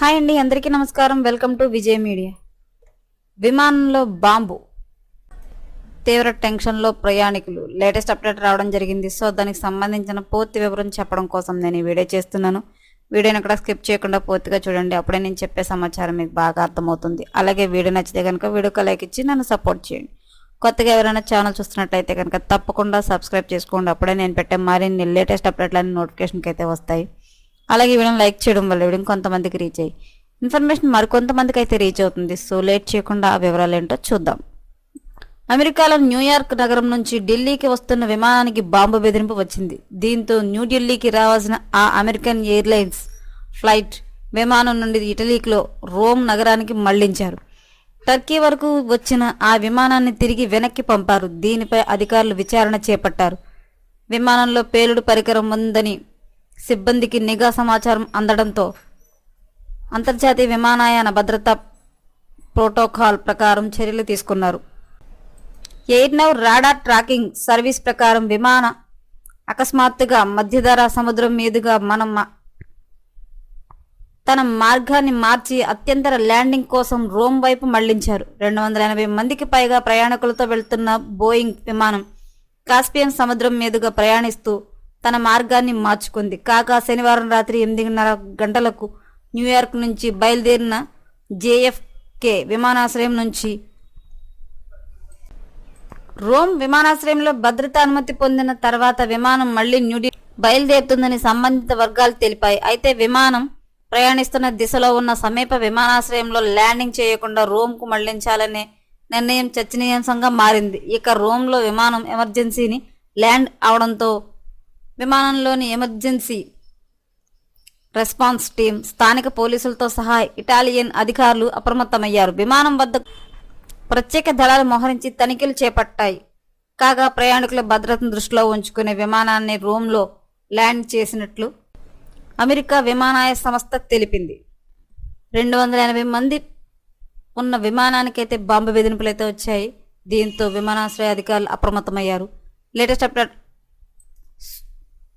Hi అండి అందరికీ నమస్కారం. Welcome to Vijay media. విమానంలో బాంబు. తీవ్ర టెన్షన్లో ప్రయాణికులు. లేటెస్ట్ అప్డేట్ రావడం జరిగింది. సో దానికి సంబంధించిన పూర్తి వివరం చెప్పడం కోసం నేను ఈ వీడియో చేస్తున్నాను. వీడియోని అక్కడ స్కిప్ చేయకుండా పూర్తిగా చూడండి. అప్పుడే నేను చెప్పే సమాచారం మీకు బాగా అర్థమవుతుంది. అలాగే వీడియో నచ్చితే కనుక వీడియోకి లైక్ ఇచ్చి నన్ను సపోర్ట్ చేయండి. కొత్తగా ఎవరైనా ఛానల్ చూస్తున్నట్లయితే కనుక తప్పకుండా సబ్స్క్రైబ్ చేసుకోండి. అప్పుడే నేను పెట్టే మరిన్ని లేటెస్ట్ అప్డేట్లన్నీ నోటిఫికేషన్కి అయితే వస్తాయి. అలాగే వీడియోని లైక్ చేయడం వల్ల వీడియో కొంతమందికి రీచ్ అయ్యి ఇన్ఫర్మేషన్ మరికొంతమందికి అయితే రీచ్ అవుతుంది. సో లేట్ చేయకుండా ఆ వివరాలు ఏంటో చూద్దాం. అమెరికాలో న్యూయార్క్ నగరం నుంచి ఢిల్లీకి వస్తున్న విమానానికి బాంబు బెదిరింపు వచ్చింది. దీంతో న్యూఢిల్లీకి రావాల్సిన ఆ అమెరికన్ ఎయిర్లైన్స్ ఫ్లైట్ విమానం నుండి ఇటలీలో రోమ్ నగరానికి మళ్ళించారు. టర్కీ వరకు వచ్చిన ఆ విమానాన్ని తిరిగి వెనక్కి పంపారు. దీనిపై అధికారులు విచారణ చేపట్టారు. విమానంలో పేలుడు పరికరం ఉందని సిబ్బందికి నిఘా సమాచారం అందడంతో అంతర్జాతీయ విమానయాన భద్రతా ప్రోటోకాల్ ప్రకారం చర్యలు తీసుకున్నారు. ఎయిర్ రాడార్ ట్రాకింగ్ సర్వీస్ ప్రకారం విమాన అకస్మాత్తుగా మధ్యధరా సముద్రం మీదుగా మనం తన మార్గాన్ని మార్చి అత్యంతర ల్యాండింగ్ కోసం రోమ్ వైపు మళ్ళించారు. రెండు వందల ఎనభై మందికి పైగా ప్రయాణికులతో వెళ్తున్న బోయింగ్ విమానం కాస్పియన్ సముద్రం మీదుగా ప్రయాణిస్తూ తన మార్గాన్ని మార్చుకుంది. కాగా శనివారం రాత్రి ఎనిమిదిన్నర గంటలకు న్యూయార్క్ నుంచి బయలుదేరిన జేఎఫ్కే విమానాశ్రయం నుంచి రోమ్ విమానాశ్రయంలో భద్రతా అనుమతి పొందిన తర్వాత విమానం మళ్ళీ న్యూఢిల్లీ బయలుదేరుతుందని సంబంధిత వర్గాలు తెలిపాయి. అయితే విమానం ప్రయాణిస్తున్న దిశలో ఉన్న సమీప విమానాశ్రయంలో ల్యాండింగ్ చేయకుండా రోమ్కు మళ్ళించాలనే నిర్ణయం చర్చనీయాంశంగా మారింది. ఇక రోమ్లో విమానం ఎమర్జెన్సీని ల్యాండ్ అవడంతో విమానంలోని ఎమర్జెన్సీ రెస్పాన్స్ టీం స్థానిక పోలీసులతో సహా ఇటాలియన్ అధికారులు అప్రమత్తమయ్యారు. విమానం వద్ద ప్రత్యేక దళాలు మోహరించి తనిఖీలు చేపట్టాయి. కాగా ప్రయాణికుల భద్రతను దృష్టిలో ఉంచుకునే విమానాన్ని రోమ్లో ల్యాండ్ చేసినట్లు అమెరికా విమానాయ సంస్థ తెలిపింది. రెండు వందల ఎనభై మంది ఉన్న విమానానికైతే బాంబు బెదిరింపులు అయితే వచ్చాయి. దీంతో విమానాశ్రయ అధికారులు అప్రమత్తమయ్యారు. Latest update